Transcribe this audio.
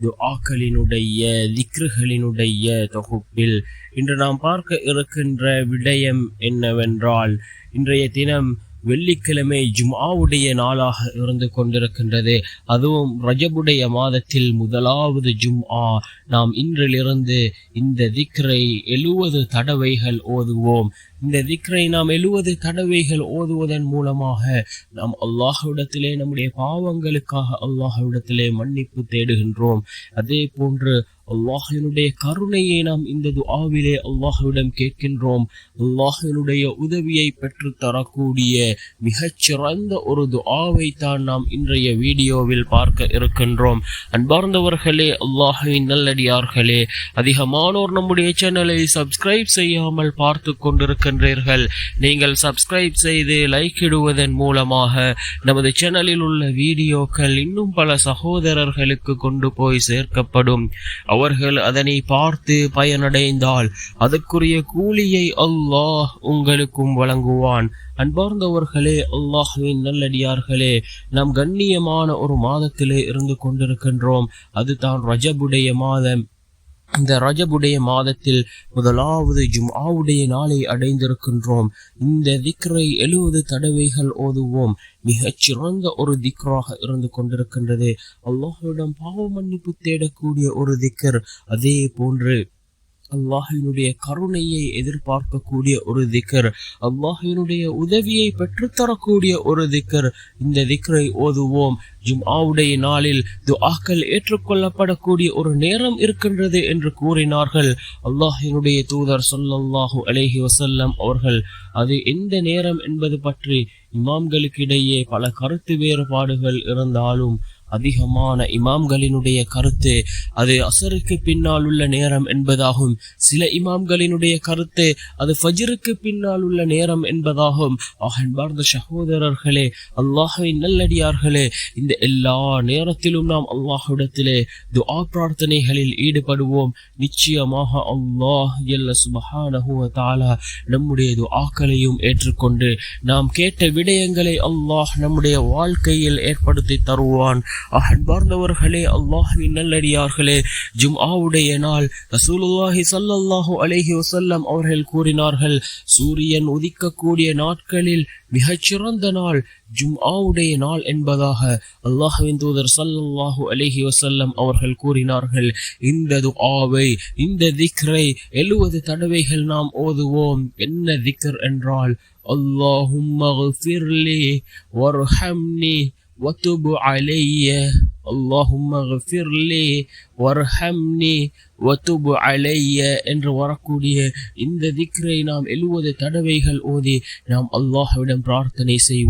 துஆக்களினுடைய திக்ருகளினுடைய தொகுப்பில் இன்று நாம் பார்க்க இருக்கின்ற விடயம் என்னவென்றால் இன்றைய தினம் வெள்ளிக்கிழமை ஜும்ஆவுடைய நாளாக இருந்து கொண்டிருக்கின்றது. அதுவும் ரஜபுடைய மாதத்தில் முதலாவது ஜும்ஆ. நாம் இன்றிலிருந்து இந்த திக்ரை எழுவது தடவைகள் ஓதுவோம். இந்த திக்ரை நாம் எழுவது தடவைகள் ஓதுவதன் மூலமாக நாம் அல்லாஹுடத்திலே நம்முடைய பாவங்களுக்காக அல்லாஹுடத்திலே மன்னிப்பு தேடுகின்றோம். அதே போன்று அல்லாஹினுடைய கருணையை நாம் இந்த துஆவிலே அல்லாஹுவிடம் கேட்கின்றோம். அல்லாஹினுடைய உதவியை பெற்று தரக்கூடிய மிகச்சிறந்த ஒரு துஆவை தான் நாம் இன்றைய வீடியோவில் பார்க்க இருக்கின்றோம். அன்பார்ந்தவர்களே அல்லாஹுவின் நல்லடியார்களே அதிகமானோர் நம்முடைய சேனலை சப்ஸ்கிரைப் செய்யாமல் பார்த்து கொண்டிருக்கின்றீர்கள். நீங்கள் சப்ஸ்கிரைப் செய்து லைக் இடுவதன் மூலமாக நமது சேனலில் உள்ள வீடியோக்கள் இன்னும் பல சகோதரர்களுக்கு கொண்டு போய் சேர்க்கப்படும். அவர்கள் அதனை பார்த்து பயனடைந்தால் அதற்குரிய கூலியை அல்லாஹ் உங்களுக்கும் வழங்குவான். அன்பார்ந்தவர்களே அல்லாஹுவின் நல்லடியார்களே நாம் கண்ணியமான ஒரு மாதத்திலே இருந்து கொண்டிருக்கின்றோம். அதுதான் ரஜபுடைய மாதம். இந்த ரஜபுடைய மாதத்தில் முதலாவது ஜும்ஆவுடைய நாளை அடைந்திருக்கின்றோம். இந்த திக்ரை எழுபது தடவைகள் ஓதுவோம். மிகச் சிறந்த ஒரு திக்ராக இருந்து கொண்டிருக்கின்றது. அல்லாஹுவிடம் பாவ மன்னிப்பு தேடக்கூடிய ஒரு திக்கர். அதே போன்று அல்லாஹினுடைய கருணையை எதிர்பார்க்கக்கூடிய ஒரு திக்கர் அல்லாஹினுடைய உதவியை பெற்றுத்தரக்கூடிய ஒரு திக்கர். இந்த திக்கரை ஓதுவோம். ஜும்ஆவுடைய நாளில் துஆக்கள் ஏற்றுக்கொள்ளப்படக்கூடிய ஒரு நேரம் இருக்கின்றது என்று கூறினார்கள். அல்லாஹினுடைய தூதர் சொல்லல்லாஹு அலேஹி வசல்லம் அவர்கள் அது எந்த நேரம் என்பது பற்றி இமாம்களுக்கிடையே பல கருத்து வேறுபாடுகள் இருந்தாலும் அதிகமான இமாம்களினுடைய கருத்து அது அசருக்கு பின்னால் உள்ள நேரம் என்பதாகும். சில இமாம்களினுடைய கருத்து அது ஃபஜருக்கு பின்னால் உள்ள நேரம் என்பதாகும். அன்பார்ந்த சகோதரர்களே அல்லாஹின் நல்லடியார்களே இந்த எல்லா நேரத்திலும் நாம் அல்லாஹுடத்திலே துஆ பிரார்த்தனைகளில் ஈடுபடுவோம். நிச்சயமாக அல்லாஹ் எல்ல சுபஹானஹு தாலா நம்முடைய துஆக்களையும் ஏற்றுக்கொண்டு நாம் கேட்ட விடயங்களை அல்லாஹ் நம்முடைய வாழ்க்கையில் ஏற்படுத்தி தருவான். அன்பார்ந்தவர்களே அல்லாஹின் நல்லடியார்களே ஜும்ஆவுடைய நாள் ரசூலுல்லாஹி சல்லல்லாஹு அலைஹி வசல்லம் அவர்கள் கூறினார்கள் சூரியன் உதிக்கக்கூடிய நாட்களில் மிகச்சிறந்த நாள் ஜும் ஆவுடைய நாள் என்பதாக அல்லாஹுவின் தூதர் சல்லல்லாஹு அலஹி வசல்லம் அவர்கள் கூறினார்கள். இந்த துஆவை இந்த திக்ரை எழுவது தடவைகள் நாம் ஓதுவோம். என்ன திக்ர் என்றால் அல்லாஹும் வர்ஹம்னி وتب علي اللهم اغفر لي وارحمني وتب علي என்று வரக்கூடிய இந்த திக்ரை நாம் எழுவது தடவைகள் ஓதி நாம் அல்லாஹ்விடம் பிரார்த்தனை செய்வோம்